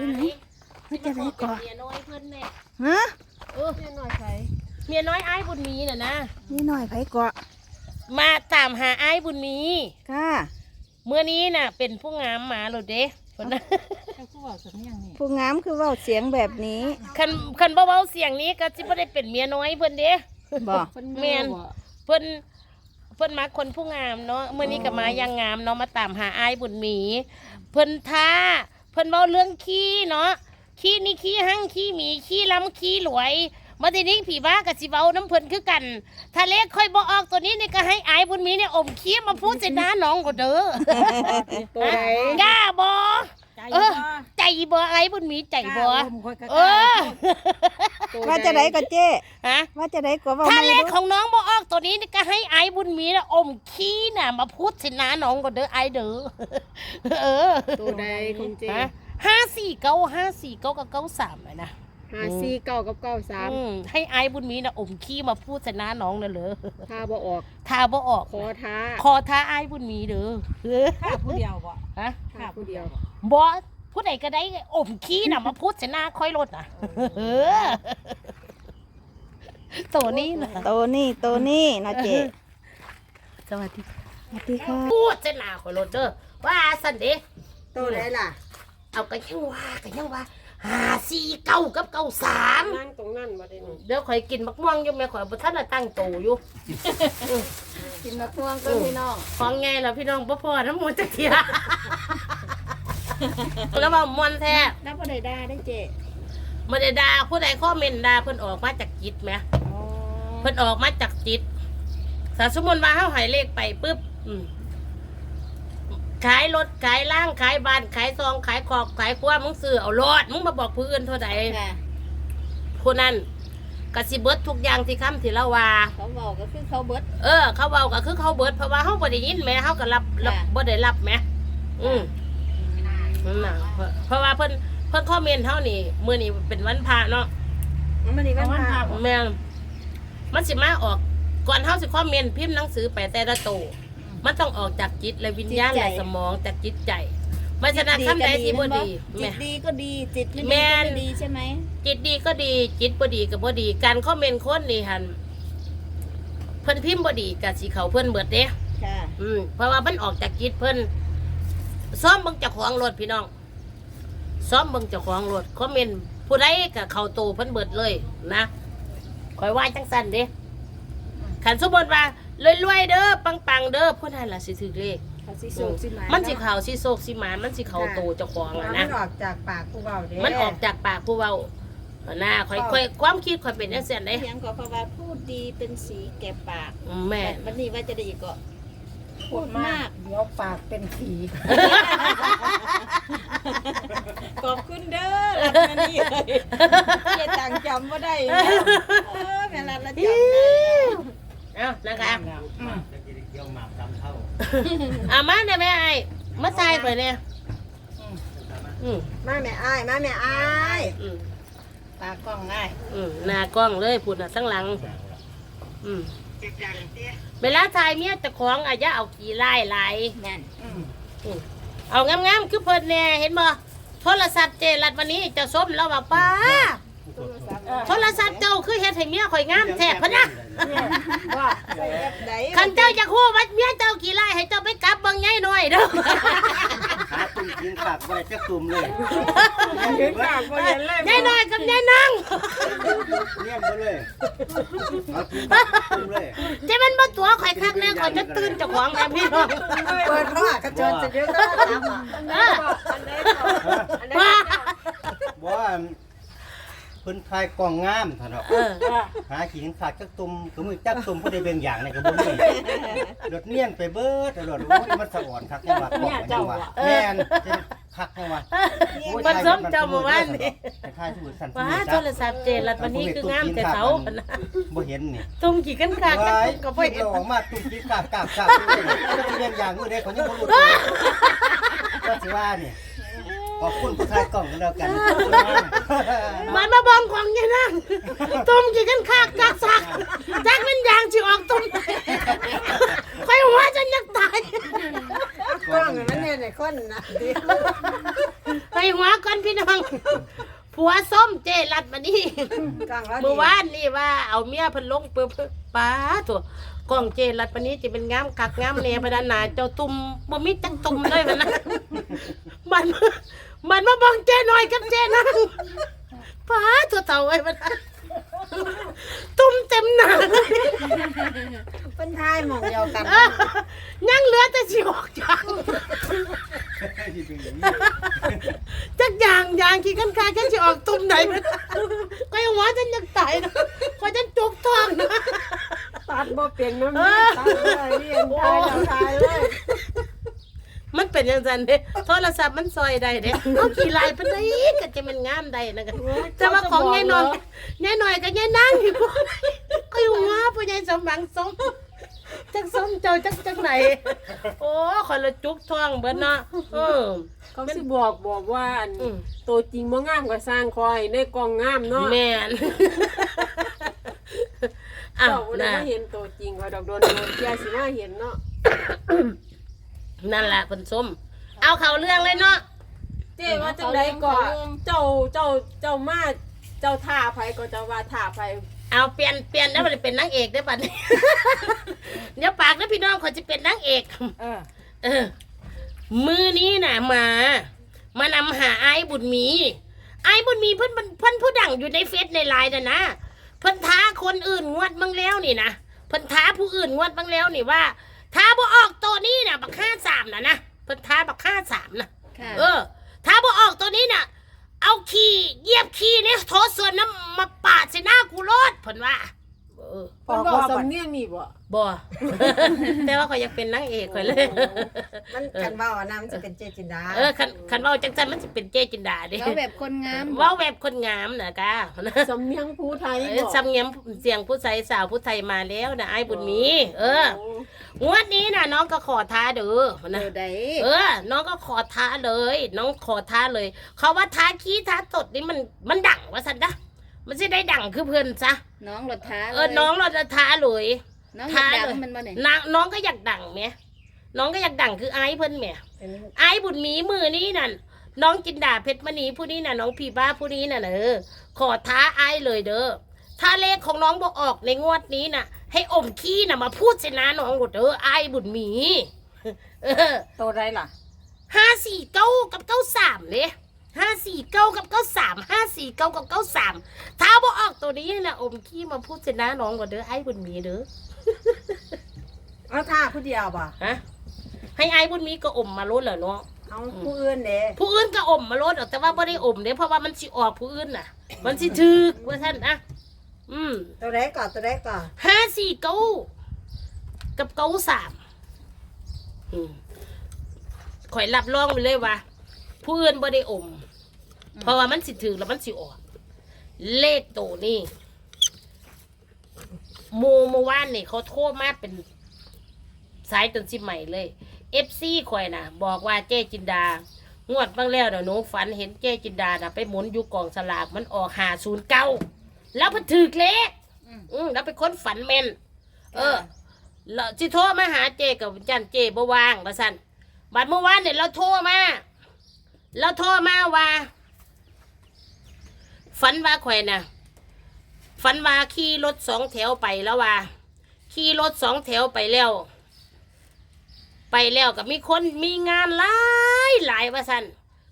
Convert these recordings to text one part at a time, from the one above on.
ที่ไหนว่าจะได้ก่อนเมียน้อยเพิ่นแน่ฮะเออเมียน้อยใครเมียน้อยอ้ายบุญมีน่ะนะนี่หน่อยไผเกาะมาตามหาอ้ายบุญมีค่ะเมื่อนี้น่ะ เป็นผู้งามหมาโลดเด้เพิ่นน่ะผู้งามคือเว้าเสียงแบบนี้คันคันบ่เว้าเสียงนี้ก็สิบ่ได้เป็นเมียน้อยเพิ่นเด้บ่แม่นเพิ่นเพิ่นมาคนผู้งามเนาะเมื่อนี้ก็มายังงามเนาะมาตามหาอ้ายบุญมี เพิ่นท้า เพิ่นเว้าเรื่องขี้เนาะขี้นี่ขี้หั่งขี้หมีขี้ล้ำขี้หลวยมาทีนี้ผีบ้ากับสิเว้าน้ำเพิ่นคือกันถ้าเลขค่อยบ่ออกตัวนี้นี่ก็ให้อ้ายบุญมีเนี่ยอมขี้มาพูดใส่หน้าน้องก็เด้อตัวใดกล้าบ่ใจเออใจบ่อ้ายบุญมีใจบ่เออ ว่าจะได้ก็เจ้ฮะว่าจะได้ก็เว้าถ้าไม่เลขรู้ของน้องบอออกตัวนี้นี่ก็ให้ไอ้บุญมีนะอมขี้น่ะ มาพูดสินะน้องก็เด้อไอ้เด้อเออตัวใดของเจฮะห้าสี่เก้าห้าสี่เก้ากับเก้าสามเลยนะห้าสี่เก้ากับเก้าสามอืมให้ไอ้บุญมีนะอมขี้มาพูดสินะน้องน่ะเลยถ้าบ่ออกทาบ่ออก ขอท้าคอท้าไอ้บุญมีเด้อเออข้าผู้เดียวบ่ฮะถ้าผู้เดียวบอส ผู้ใดก็ได้อมขี้น่ะมาพูดสินะค่อยลดน่ะเออตัวนี้นะตัวนี้ตัวนี้เนาะเจ้สวัสดีสวัสดีค่ะพูดเส้นหนาข่อยโรเดอร์ว่าสันเดตัวไหนล่ะ เอากันยังว่ากันยังว่าหาสี่เก้ากับเก้าสามนั่งตรงนั้นบ่ได้หนูเดี๋ยวข่อยกินมักม่วงอยู่แม่ข่อยบ่ทันได้ตั้งโตอยู่ กินมะม่วงก็พี่น้องฟังไงล่ะพี่น้องบ่พอน้ำมันจะเทีย แล้วว่ามวนแท้แล้วบ่ได้ด่าได้เจ้บ่ได้ด่าผู้ใดคอมเมนต์ด่าเพิ่นออกมาจากจิตแหมอ๋อเพิ่นออกมาจากจิตถ้าสมมุติว่าเฮาให้เลขไปปึ๊บอืมขายรถขายล่างขายบ้านขายซองขายขอบขายครัวมึงซื้อเอารอดมึงมาบอกผู้อื่นเท่าใดค่ะผู้นั้นกสิเบิดทุกอย่างที่คำที่เราว่า เขาบอกก็คือเขาเบิด เออ เขาเบาก็คือเขาเบิดเพราะว่าเขาบ่ได้ยินแหม่เขาก็รับรับค่ะ บ่ได้รับแหม่อืม นั่นน่ะเพราะเพราะว่าเพิ่นเพิ่นคอมเมนต์เฮานี่มื้อนี้เป็นวันพระเนาะมันนี่ก็พาแม่นมันสิมาออกก่อนเฮาสิคอมเมนต์พิมพ์หนังสือไปแต่ละโตวมันต้องออกจากจิตและวิญญาณและสมองจากจิตใจไม่ฉะนั้นคำใดที่บ่ดีจิแม่ตดีก็ดีจิตไม่แม่ดีก็นไม่ดีใช่ไหมจิตดีก็ดีจิตบ่ดีก็บ่ดี การคอมเมนต์คนนี่หันเพิ่นพิมพ์บ่ดีก็สิเขาเพิ่นเบิดเด้ค่ะอืมเพราะว่ามันออกจากจิตเพิ่น ซ้อมเบิ่งเจ้าของรถพี่น้อง ซ้อมเบิ่งเจ้าของรถคอมเมนต์ผู้ใดก็เข้าโตเพิ่นเบิดเลยนะคอยว่าจังซั่นเด้ขันสมมุติว่ารวยๆเด้อปังๆเด้อผู้นั้นล่ะสิถือเลขเขาสิโศกสิหมายมันสิเข้าสิโศกสิหมานมันสิเข้าโตเจ้าของอะมันะ นออกจากปากผู้เบาเด้มันออกจากปากผู้เว้าอะนะคอยคอยความคิดคอยเป็นจังซั่นเด้เพียงก็เพราะว่าพูดดีเป็นสีแก่ปากแม่ วันนี้ว่าจะได้อีกก็ พูดมาก เดี๋ยวปากเป็นผีขอบคุณเด้อรับมานี่เลยเกียตังจำว่าได้เออแม่รัดละจำได้เอ้านะคะเกี่ยวหมากตำเท่าอะมาได้ไหมไอ้มาใส่ไปเนี่ยอืมมาแม่อ้ายมาแม่อ้ายอืมตากล้องง่ายอืมหน้ากล้องเลยพูดน่ะทั้งหลัง อืม เวลาถ่ายเมียเจะของอาจจะเอาขี่ไล่ไหลายนั่นเอางามๆคือเพิ่นแน่เห็นบ่โทรศัพท์เจรัดวันนี้เจะส้มแล้วว่าป้าโทรศัพท์เจ้าคือเฮ็ดให้เมียข่อยงามแท้พะนะว่าใส่แอปไหนคันเจ้าอยากฮู้ว่าเมียเจ้าขี่ไล่ให้เจ้าไปกลับเบิ่งใหญ่หน่อยเด้อหา ตุ่มกินปากบ่ได้จักตุ่มเลยเห็นปากบ่เห็นเลยใหญ่หน่อยกับใหญ่นางเนี่ยบ่เลยเอากินปากตุ่มเลยเจะมันบ่ตัวข่อยคักแน่ข่อยจะตื่นเจ้าของแม่พี่น้องเปิดเขาอะกระโจนจะเยอะก็ตามอะเออว่าบ่ว่า เพิ่นคลายกล่องงามท่านเนาะเออ หากินขาดจักตุ่มก็มือจักตุ่มบ่ได้เป็นอย่างในก็บ่มีรถเนียนไปเบิดรถโอ้ยมันสะอ่อนคักจังว่ากล่องจังว่าแม่นคักจังว่ามันสมเจ้าเมื่อวานนี่คล้ายๆสมุดสันสว้ามุดโทรศัพท์เจรัดวันนี้คืองามแต่เสาพะนะบ่เห็นนี่ตุ้มกี่กันขาดกันตุ้มก็บ่ไว้เห็นเราออกมาตุ้มกี้กาบกาบกาบเลยก็จะเรียนอย่างอื่นได้เขายังบ่รู้ตัวก็สิว่านี่ ขอบคุณผู้ชายกล่องกันแล้วกันมันมาบองของอยังนั่งตุ้มกี่กันขาดกักสักจักมันยางสิออกตุ้มค่อยหัวจนอยากตายกล้องมันเนี่ยในคนนะไปหัวก่อนพี่น้องผัวส้มเจรัดมานี่กลางแล้วเมื่อวานนี่ว่าเอาเมียเพิ่นลงเปิ้บป้าตัวกล้องเจรัดปานนี้จะเป็นงามคักงามแหน่พะนันหนาเจ้าตุ่มบ่มีจักตุ่มเลยมันนะมัน มันมาบังเจหน่อยกับเจนางป้าตัวเต่าไอ้มันนะตุ่มเต็มหน้าเลยเป็นทายหมองเดียวกันเออยังเหลือแต่สิออกจาก จักอย่างอย่างขี้กันคากันสิออกตุ่มไหนมันก็ยังว่าฉันยังตายนะก็ฉันจุกท้องนะตัดบ่เป็นน้ำเอเนี่ยอตัดเลยเรียนทายเราทายเลย มันเป็นอย่างนั้นเด้โทรศัพท์มันซอยได้เด้เอาขี่ลายไปได้ก็จะมันงามได้นะกันแต่ว่าของยายนอนยายหน่อยกับยายนั่งอยู่บ่ได้ก็อยู่งาผู้ใหญ่สมหวังสมจักสมเจ้าจักจักไหน โอ้คอยละจุกท้องเบิดเนาะเออ เขาสิบอกบอกว่าอันอืม ตัวจริงบ่งามก็สร้างคอยในกล่องงามเนาะแม่นอ้าวเจ้าบ่ได้นะ มาเห็นตัวจริงคอยดอกโดนโดนเที่ยสิมาเห็นเนาะ นั่นแหละคนส้มเอาเขาเรื่องเลยเนาะเจ้ว่าจังไดก็เจ้าเจ้าเจ้ามาเจ้าท่าไผก็เจ้าว่าท่าไผเอาเปลี่ยนเปลี่ยนแล้วมันเป็นนางเอกได้ป่ะเนี่ยเดี๋ยวปากนะพี่น้องเขาจะเป็นนางเอกเออเออมือนี้น่ะมา มานำหาไอ้บุญมี ไอ้บุญมีเพิ่นเพิ่นเพิ่นผู้ดังอยู่ในเฟซในไลน์น่ะนะเพิ่นท้าคนอื่นงวดบ้างแล้วนี่นะเพิ่นท้าผู้อื่นงวดบ้างแล้วนี่ว่า ท้าบ่ออกตัวนี้น่ะบักห้าสามน่ะนะเพิ่นท้าบักห้าสามน่ะค่ะเออ ถ้าบ่ออกตัวนี้น่ะ เอาขี้เหยียบขี้เนี่ยโทษส่วนน้ำมาปาดใส่หน้ากูโลดเพิ่นว่า เออเพิ่นบอกสำเนียงนี่บ่ บ่ แต่ว่าเขาอยากเป็นนางเอกข่อยเลย มันกันว่าว่าน้ำมันจะเป็นเจจินดาเออคันคันเว้าจังซั่นมันสิเป็นเจ๊จินดาเด้เราแบบคนงามเว้าแบบคนงามน่ะกะสำเนียงผู้ไทยเอบ่อสำเนียงเสียงผู้ใสสาวผู้ไทยมาแล้วนะไอ้ายบุญมี เออ งวดนี้น่ะน้องก็ขอท้าเด้อเอนะอได้เออ น้องก็ขอท้าเลย น้องขอท้าเลย เขาว่าท้าขี้ท้าตดนี่มันมันดังว่าสันนะมันจะได้ดังคือเพื่อนซะ น้องรถท้าเออน้องเราจะท้าเลย น้องอยากดังท้าเลยมันบ่เนี่ยนางน้องก็อยากดังไหมน้องก็อยากดังคือไอ้เพื่อนแหมไอ้บุญมีมือนี้นั่นน้องจินดาเพชรมณีผู้นี้น่ะน้องพีบ้าผู้นี้น่ะเออขอท้าไอ้เลยเด้อถ้าเลขของน้องบอกออกในงวดนี้น่ะ ให้อมขี้น่ะมาพูดสินะน้องหมดเด้อไอ้บุญมีเออโตได้ล่ะห้าสี่เก้ากับเก้าสามเลยห้าสี่เก้ากับเก้าสามห้าสี่เก้ากับเก้าสามถ้าบอออก ตัวนี้นะอมขี้มาพูดเสนะน้องก่อนเด้อไอ้บุญมีเด้อเอาท่าผู้เดียวป่ะฮะให้ไอ้บุญมีก็อมมาลดเหรอเนาะเอาผู้อื่นเด้ผู้อื่นก็อมมาลดแต่ว่าไม่ได้อมเด้เพราะว่ามันสิออกผู้อื่นน่ะ มันสิถึกว่าท่านนะอืมตัวแรกก่อนตัวแรกก่อนห้าสี่เก้ากับเก้าสามอืมข่อยรับรองไปเลยว่า ผู้อื่นบ่ได้อม เพราะว่ามันสิถึงแล้วมันสิออก เลขโตวนี่โมเมื่อวานนี่เขาโทรมาเป็นสายจนสิใหม่เลยเอฟซีข่อยนะบอกว่าเจ๊จินดางวดบ้างแล้วเดี๋ยวหนูฝันเห็นเจ๊จินดานะไปหมุนอยู่กองสลากมันออกหาศูนย์เก้าแล้วมันถือเลขอืมแล้วเป็นคนฝันแม่นเออแล้วที่โทรมาหาเจกับจันเจบ่ว่างว่าสั่นบัดเมื่อวานเนี่ยเราโทรมาเราโทรมาว่า ฝันว่าข่อยน่ะฝันว่าขี่รถสองแถวไปแล้วว่าขี่รถสองแถวไปแล้ว ไปแล้วก็มีคนมีงานหลายหลายว่าสัน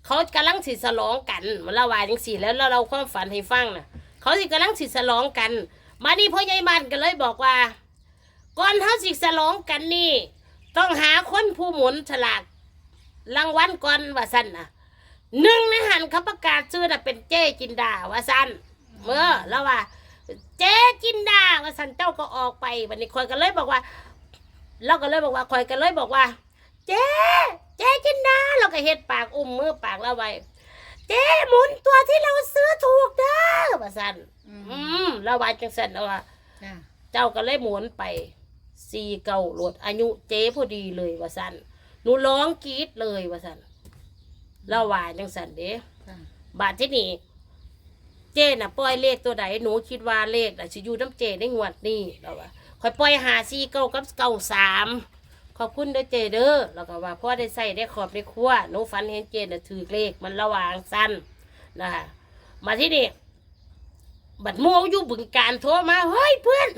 เขากำลังสิสลองกันมันละว่าจังสี่แล้วเราเราความฝันให้ฟังน่ะ เขาสิกำลังสิสลองกัน มานี่พ่อใหญ่บ้านก็เลยบอกว่า ก่อนเขาสิสลองกันนี่ ต้องหาคนผู้หมุนฉลากรางวัลก่อนว่าสั่นน่ะ หนึ่งในหันเขาประกาศชื่อน่ะเป็นเจ๊จินดาว่าสันเมื่อแล้วว่า เจ๊จินดาว่าสันเจ้าก็ออกไปวันนี้คอยกันเลยบอกว่า เราก็เลยบอกว่าคอยกันเลยบอกว่า เจ๊เจ๊จินดาเราก็เฮ็ดปากอุ้มมือปากเราไว้เจ๊หมุนตัวที่เราซื้อถูกเด้อว่าสันอืมอืมเราว่าจังสันเอาว่าจ้ะเจ้าก็เลยหมุนไปสี่เก่าโหลดอายุเจ๊พอดีเลยว่าสันหนูร้องกรีดเลยว่าสัน เราว่าจังสันเด้จ้ะบาทที่นี่เจน่ะปล่อยเลขตัวใดหนูคิดว่าเลขน่ะสิอยู่น้ำเจได้งวดนี่เราว่าคอยปล่อยหาซีเก้ากับเก้าสามขอบคุณเด้อเจเด้อแล้วก็ว่าพ่อได้ใส่ได้ขอบได้ครัวหนูฝันเห็นเจน่ะถือเลขมันระหว่างสั้นนะคะมาที่นี่บัดโมอยู่บึงการโทรมาเฮ้ยเพื่อน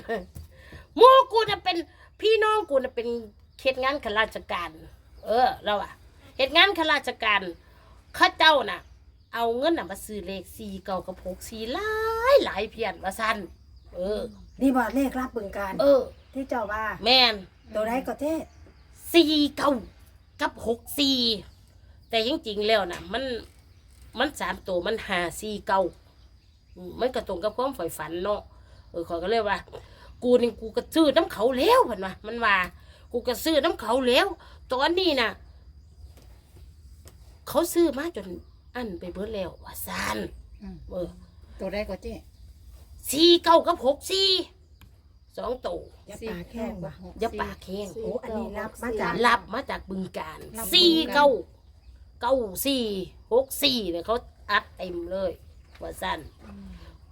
โมกูจะเป็นพี่น้องกูจะเป็นเขตงานข้าราชการ เออเราอะเหตุงานข้าราชการเข้าเจ้าน่ะ เอาเงินน่ะมาซื้อเลขสี่เก่ากับหกสี่หลายหลายเพียนว่าสั้นเออ นี่บ่เลขรับบึงการเออ ที่เจ้าว่า แม่นตัวใดก็เจ๊สี่เก้ากับหกสี่แต่จริงๆแล้วนะมันมันสามตัวมันหาสี่เก้าอืมมันก็ตรงกับความใฝ่ฝันเนาะเออขอยก็เลยว่า กูนี่กูก็ซื้อน้ำเขาแล้วเห็นว่ามันว่า กูก็ซื้อน้ำเขาแล้ว ตอนนี้นะ เขาซื้อมาจนอันไปเบิดแล้วว่าซานเออตัวได้ก็เจ๊สี่เก้ากับหกสี่สองตัวอย่าปากแข้งบ่อย่าปากแข้งโอ้อันนี้รับมาจากรับมาจากบึงการสี่เก้าเก้าสี่หกสี่เนี่ยเขาอัดเต็มเลยว่าสั้น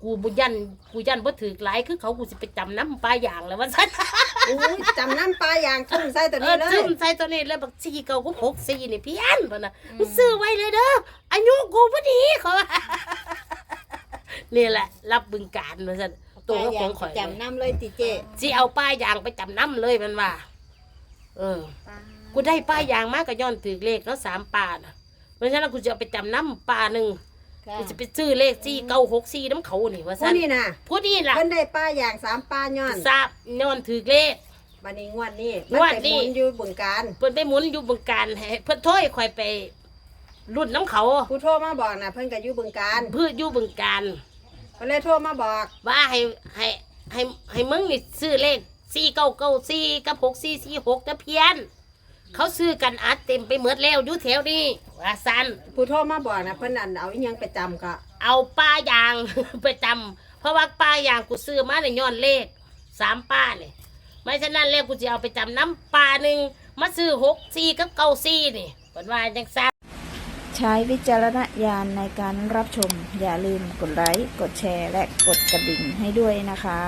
กูบุยันกูยันบ่ถือหลายคือเขากูสิไปจำน้ำปลาอย่างแล้วว่าสั้น อุ้ยจำน้ำปลาอย่างทุ่งใส่ตัวเอนี้อเลซึยมใส่ตัวนี้เลยบักสี่เก้าก็หกสี่นี่พี่อันพะนะมึงซื้อไว้เลยเด้ออายุกูพอดีเขาว่านี่แหละ รับบึงการว่าสั้นตัวของข่อยเลยจำน้ำเลยติเจ๊สิเอาป้ายยางไปจำน้ำเลยมันว่า เออ กูได้ป้ายยางมากก็ย้อนถือเลขเนาะสามป่านะเพราะฉะนั้นกูจะเอาไปจำน้ำป่าหนึ่ง กูจะไปซื้อเลขสี่เก้าหกสี่น้ำเขานี่ว่าผู้สั้นนี่น่ะผู้นี่ล่ะเพิ่นได้ปลาอย่างสามปลาย้อนทราบย้อนถือเลข บัดนี้งวดนี้งวดนี้มันไปหมุนอยู่บึงการเพิ่นไปหมุนอยู่บึงการให้เพิ่นถ้อยคอยไปรุ่นน้ำเขาผู้โทรมาบอกน่ะเพิ่นก็อยู่บึงการเพื่ออยู่บึงการเพิ่นเลยโทรมาบอกว่าให้ให้ให้ให้มึงนี่ซื้อเลขสี่เก้าเก้าสี่กับหกสี่สี่หกจะเพี้ยน เขาซื้อกันอัดเต็มไปหมดแล้วอยู่แถวนี้ว่าสันผู้โทรมาบอกน่ะเพิ่นอันเอาอีหยังไปจำก็เอาป้ายาง ไปจำเพราะว่าป้ายางกูซื้อมาในย้อนเลขสามป้าเนี่ยไม่ฉะนั้นแล้วกูจะเอาไปจำน้ำปลาหนึ่งมาซื้อหกสี่กับเก้าสี่นี่ผลว่าจังซ่าใช้วิจารณญาณในการรับชม อย่าลืมกดไลค์ กดแชร์ และกดกระดิ่งให้ด้วยนะคะ